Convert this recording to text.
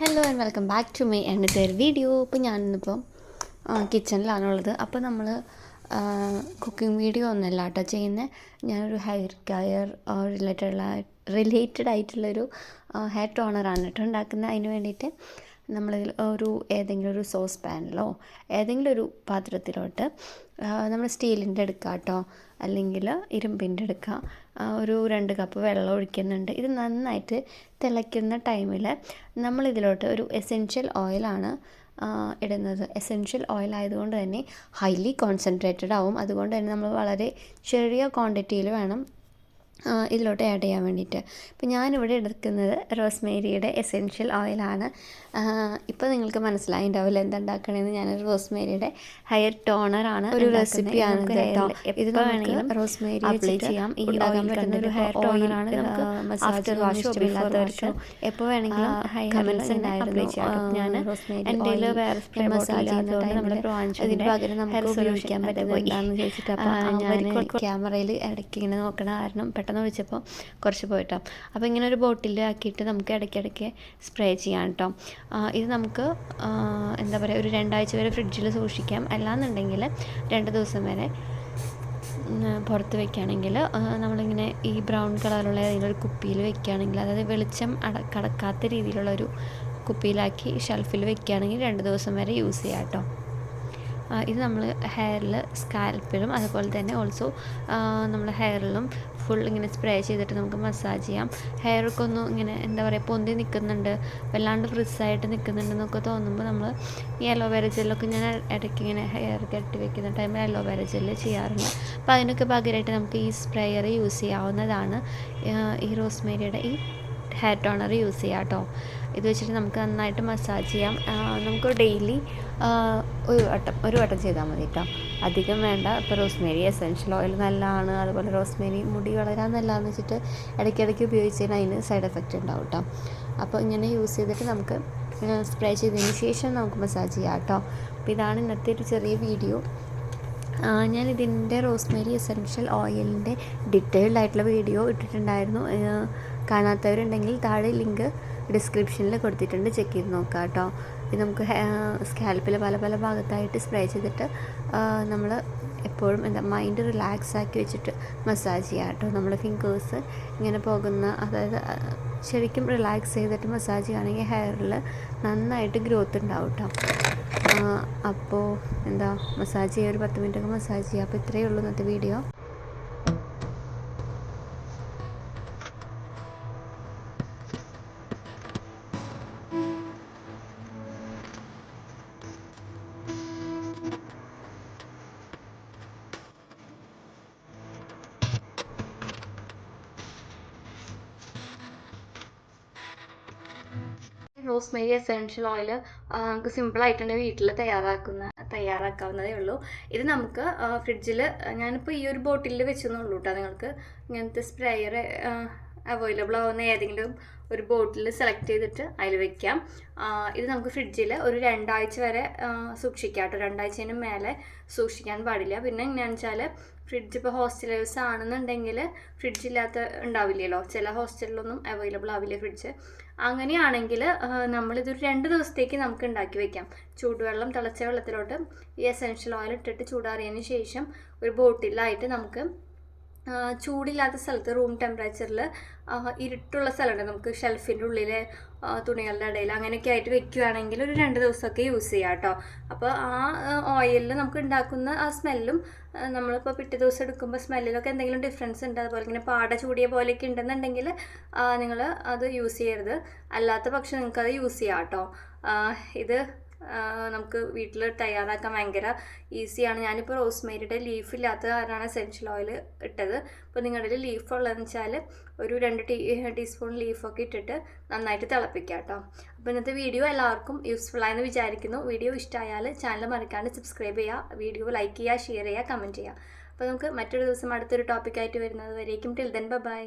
Hello and welcome back to my എന്റെ video ഇപ്പോൾ കിച്ചണിലാണ് ഉള്ളത് അപ്പോൾ നമ്മൾ കുക്കിംഗ് വീഡിയോ ഒന്നല്ല കേട്ടോ ചെയ്യുന്നത് ഞാനൊരു ഹെയർ കെയർ റിലേറ്റഡ് റിലേറ്റഡ് ആയിട്ടുള്ളൊരു ഹെയർ ടോണറാണ് കേട്ടോ ഉണ്ടാക്കുന്നത്. അതിന് വേണ്ടിയിട്ട് നമ്മളിതിൽ ഒരു ഏതെങ്കിലും ഒരു സോസ് പാനിലോ ഏതെങ്കിലും ഒരു പാത്രത്തിലോട്ട് നമ്മൾ സ്റ്റീലിന്റെ എടുക്കുക കേട്ടോ അല്ലെങ്കിൽ ഇരുമ്പിന്റെ എടുക്കുക ഒരു രണ്ട് കപ്പ് വെള്ളം ഒഴിക്കുന്നുണ്ട്. ഇത് നന്നായിട്ട് തിളയ്ക്കുന്ന ടൈമിൽ നമ്മളിതിലോട്ട് ഒരു എസെൻഷ്യൽ ഓയിലാണ് ഇടുന്നത്. എസെൻഷ്യൽ ഓയിൽ ആയതുകൊണ്ട് തന്നെ ഹൈലി കോൺസെൻട്രേറ്റഡ് ആവും അതുകൊണ്ട് തന്നെ നമ്മൾ വളരെ ചെറിയ ക്വാണ്ടിറ്റിയിൽ വേണം ഇതിലോട്ട് ആഡ് ചെയ്യാൻ വേണ്ടിയിട്ട്. ഇപ്പം ഞാനിവിടെ എടുക്കുന്നത് റോസ്മേരിയുടെ എസെൻഷ്യൽ ഓയിലാണ് ഇപ്പോൾ നിങ്ങൾക്ക് മനസ്സിലായിണ്ടാവില്ല ഉണ്ടാവില്ല ഉണ്ടാക്കണമെന്ന് ഞാൻ റോസ്മേരിയുടെ ഹെയർ ആണ് ഒരു റെസിപ്പിയാണ് കേട്ടോ. ഇത് വേണമെങ്കിലും റോസ്മേരി അപ്ലൈ ചെയ്യാം. ഈ ഓയിൽ പറ്റുന്ന ഒരു ഹെയർ ടോണറാണ് നമുക്ക് മസാജ് വാഷ് ഇല്ലാത്തവർക്ക് എപ്പോൾ വേണമെങ്കിലും കമൻസ് ഉണ്ടായിരുന്നു ഞാൻ എന്റെ വേറെ സ്പ്രേ മസാജ് ചെയ്യുന്നതുകൊണ്ട് നമ്മൾ ഇതിന് പകരം നമുക്ക് ഉപയോഗിക്കാൻ പറ്റുന്നത് എന്താണെന്ന് ചോദിച്ചിട്ട് അപ്പോൾ ഞാൻ ക്യാമറയിൽ ഇടയ്ക്ക് ഇങ്ങനെ നോക്കണ കാരണം പെട്ടെന്ന് വിളിച്ചപ്പോൾ കുറച്ച് പോയിട്ടോ. അപ്പോൾ ഇങ്ങനെ ഒരു ബോട്ടിൽ ആക്കിയിട്ട് നമുക്ക് ഇടയ്ക്കിടയ്ക്ക് സ്പ്രേ ചെയ്യാം കേട്ടോ ഇത് നമുക്ക് എന്താ പറയുക ഒരു രണ്ടാഴ്ച വരെ ഫ്രിഡ്ജിൽ സൂക്ഷിക്കാം. അല്ലാന്നുണ്ടെങ്കിൽ രണ്ട് ദിവസം വരെ പുറത്ത് വെക്കുകയാണെങ്കിൽ നമ്മളിങ്ങനെ ഈ ബ്രൗൺ കളറുള്ള ഏതെങ്കിലും ഒരു കുപ്പിയിൽ വെക്കുകയാണെങ്കിൽ അതായത് വെളിച്ചം അട കടക്കാത്ത രീതിയിലുള്ള ഒരു കുപ്പിയിലാക്കി ഷെൽഫിൽ വെക്കുകയാണെങ്കിൽ രണ്ട് ദിവസം വരെ യൂസ് ചെയ്യാം കേട്ടോ ഇത് നമ്മൾ ഹെയറിൽ സ്കാൽപ്പിലും അതുപോലെ തന്നെ ഓൾസോ നമ്മൾ ഹെയറിലും ഫുൾ ഇങ്ങനെ സ്പ്രേ ചെയ്തിട്ട് നമുക്ക് മസാജ് ചെയ്യാം. ഹെയറൊക്കെ ഒന്ന് ഇങ്ങനെ എന്താ പറയുക പൊന്തി നിൽക്കുന്നുണ്ട് വല്ലാണ്ട് ഫ്രിസ്സായിട്ട് നിൽക്കുന്നുണ്ടെന്നൊക്കെ തോന്നുമ്പോൾ നമ്മൾ ഈ അലോവേര ജെല്ലൊക്കെ ഞാൻ ഇടയ്ക്ക് ഇങ്ങനെ ഹെയർ കെട്ടി വെക്കുന്ന ടൈമിൽ അലോവേര ജെല്ല് ചെയ്യാറുണ്ട്. അപ്പോൾ അതിനൊക്കെ പകരമായിട്ട് നമുക്ക് ഈ സ്പ്രേയർ യൂസ് ചെയ്യാവുന്നതാണ് ഈ റോസ്മേരിയുടെ ഈ ഹെയർ ടോണർ യൂസ് ചെയ്യാം കേട്ടോ. ഇത് വെച്ചിട്ട് നമുക്ക് നന്നായിട്ട് മസാജ് ചെയ്യാം. നമുക്ക് ഡെയിലി ഒരു വട്ടം ഒരു വട്ടം ചെയ്താൽ മതി കേട്ടോ. അധികം വേണ്ട. ഇപ്പോൾ റോസ്മേരി എസെൻഷ്യൽ ഓയിൽ നല്ലതാണ്. അതുപോലെ റോസ്മേരി മുടി വളരാൻ നല്ലതാണെന്ന് വെച്ചിട്ട് ഇടയ്ക്കിടയ്ക്ക് ഉപയോഗിച്ച് കഴിഞ്ഞാൽ അതിന് സൈഡ് എഫക്റ്റ് ഉണ്ടാവും കേട്ടോ. അപ്പോൾ ഇങ്ങനെ യൂസ് ചെയ്തിട്ട് നമുക്ക് സ്പ്രേ ചെയ്തതിന് ശേഷം നമുക്ക് മസാജ് ചെയ്യാം കേട്ടോ. അപ്പോൾ ഇതാണ് ഇന്നത്തെ ഒരു ചെറിയ വീഡിയോ. ഞാൻ ഇതിന്റെ റോസ്മേരി എസെൻഷ്യൽ ഓയിലിന്റെ ഡീറ്റെയിൽഡ് ആയിട്ടുള്ള വീഡിയോ ഇട്ടിട്ടുണ്ടായിരുന്നു. കാണാത്തവരുണ്ടെങ്കിൽ താഴെ ലിങ്ക് ഡിസ്ക്രിപ്ഷനിൽ കൊടുത്തിട്ടുണ്ട്. ചെക്ക് ചെയ്ത് നോക്കാം കേട്ടോ ഇത് നമുക്ക് സ്കാൽപ്പിൽ പല പല ഭാഗത്തായിട്ട് സ്പ്രേ ചെയ്തിട്ട് നമ്മൾ എപ്പോഴും എന്താ മൈൻഡ് റിലാക്സ് ആക്കി വെച്ചിട്ട് മസാജ് ചെയ്യാം കേട്ടോ നമ്മുടെ ഫിംഗേഴ്സ് ഇങ്ങനെ പോകുന്ന അതായത് ശരിക്കും റിലാക്സ് ചെയ്തിട്ട് മസാജ് ചെയ്യുകയാണെങ്കിൽ ഹെയറിൽ നന്നായിട്ട് ഗ്രോത്ത് ഉണ്ടാവും കേട്ടോ അപ്പോൾ എന്താ മസാജ് ചെയ്യുക ഒരു പത്ത് മിനിറ്റൊക്കെ മസാജ് ചെയ്യുക അപ്പോൾ ഇത്രയേ ഉള്ളൂ ഇന്നത്തെ വീഡിയോ. റോസ്മേരി എസെൻഷ്യൽ ഓയിൽ നമുക്ക് സിമ്പിളായിട്ട് തന്നെ വീട്ടിൽ തയ്യാറാക്കുന്ന തയ്യാറാക്കാവുന്നതേ ഉള്ളൂ. ഇത് നമുക്ക് ഫ്രിഡ്ജിൽ ഞാനിപ്പോൾ ഈ ഒരു ബോട്ടിലിൽ വെച്ചെന്നുള്ളൂ കേട്ടോ നിങ്ങൾക്ക്. ഇങ്ങനത്തെ സ്പ്രേയർ അവൈലബിൾ ആവുന്ന ഏതെങ്കിലും ഒരു ബോട്ടിൽ സെലക്ട് ചെയ്തിട്ട് അതിൽ വെക്കാം. ഇത് നമുക്ക് ഫ്രിഡ്ജിൽ ഒരു രണ്ടാഴ്ച വരെ സൂക്ഷിക്കാം കേട്ടോ. രണ്ടാഴ്ചയിനും മേലെ സൂക്ഷിക്കാൻ പാടില്ല. പിന്നെ എങ്ങനെയാണെന്ന് വെച്ചാൽ ഫ്രിഡ്ജ് ഇപ്പോൾ ഹോസ്റ്റലേഴ്സ് ആണെന്നുണ്ടെങ്കിൽ ഫ്രിഡ്ജ് ഇല്ലാത്ത ഉണ്ടാവില്ലല്ലോ. ചില ഹോസ്റ്റലിലൊന്നും അവൈലബിൾ ആവില്ല ഫ്രിഡ്ജ് അങ്ങനെയാണെങ്കിൽ നമ്മളിതൊരു രണ്ട് ദിവസത്തേക്ക് നമുക്ക് ഉണ്ടാക്കി വെക്കാം. ചൂടുവെള്ളം തിളച്ച വെള്ളത്തിലോട്ട് ഈ എസെൻഷ്യൽ ഓയിൽ ഇട്ടിട്ട് ചൂടാറിയതിന് ശേഷം ഒരു ബോട്ടിലായിട്ട് നമുക്ക് ചൂടില്ലാത്ത സ്ഥലത്ത് റൂം ടെമ്പറേച്ചറിൽ ഇരുട്ടുള്ള സ്ഥലമുണ്ട്. നമുക്ക് ഷെൽഫിന്റെ ഉള്ളിൽ തുണികളുടെ ഇടയിൽ അങ്ങനെയൊക്കെ ആയിട്ട് വെക്കുകയാണെങ്കിൽ ഒരു രണ്ട് ദിവസമൊക്കെ യൂസ് ചെയ്യാം കേട്ടോ. അപ്പോൾ ആ ഓയിലിൽ നമുക്ക് ഉണ്ടാക്കുന്ന ആ സ്മെല്ലും നമ്മളിപ്പോൾ പിറ്റേ ദിവസം എടുക്കുമ്പോൾ സ്മെല്ലിലൊക്കെ എന്തെങ്കിലും ഡിഫറൻസ് ഉണ്ട്. അതുപോലെ ഇങ്ങനെ പാട ചൂടിയ പോലെയൊക്കെ ഉണ്ടെന്നുണ്ടെങ്കിൽ നിങ്ങൾ അത് യൂസ് ചെയ്യരുത്. അല്ലാത്ത പക്ഷം നിങ്ങൾക്കത് യൂസ് ചെയ്യാം കേട്ടോ. ഇത് നമുക്ക് വീട്ടിൽ തയ്യാറാക്കാൻ ഭയങ്കര ഈസിയാണ്. ഞാനിപ്പോൾ റോസ്മേരിയുടെ ലീഫ് ഇല്ലാത്ത കാരണമാണ് എസെൻഷ്യൽ ഓയിൽ ഇട്ടത്. അപ്പോൾ നിങ്ങളുടെ ലീഫ് ഉള്ളതെന്ന് വെച്ചാൽ ഒരു രണ്ട് ടീ ടീസ്പൂൺ ലീഫൊക്കെ ഇട്ടിട്ട് നന്നായിട്ട് തിളപ്പിക്കാം കേട്ടോ. അപ്പോൾ ഇന്നത്തെ വീഡിയോ എല്ലാവർക്കും യൂസ്ഫുൾ ആയെന്ന് വിചാരിക്കുന്നു. വീഡിയോ ഇഷ്ടമായാൽ ചാനൽ മറക്കാണ്ട് സബ്സ്ക്രൈബ് ചെയ്യുക. വീഡിയോ ലൈക്ക് ചെയ്യുക ഷെയർ ചെയ്യുക കമന്റ് ചെയ്യുക. അപ്പോൾ നമുക്ക് മറ്റൊരു ദിവസം അടുത്തൊരു ടോപ്പിക്കായിട്ട് വരുന്നത് വരേക്കും. Till then bye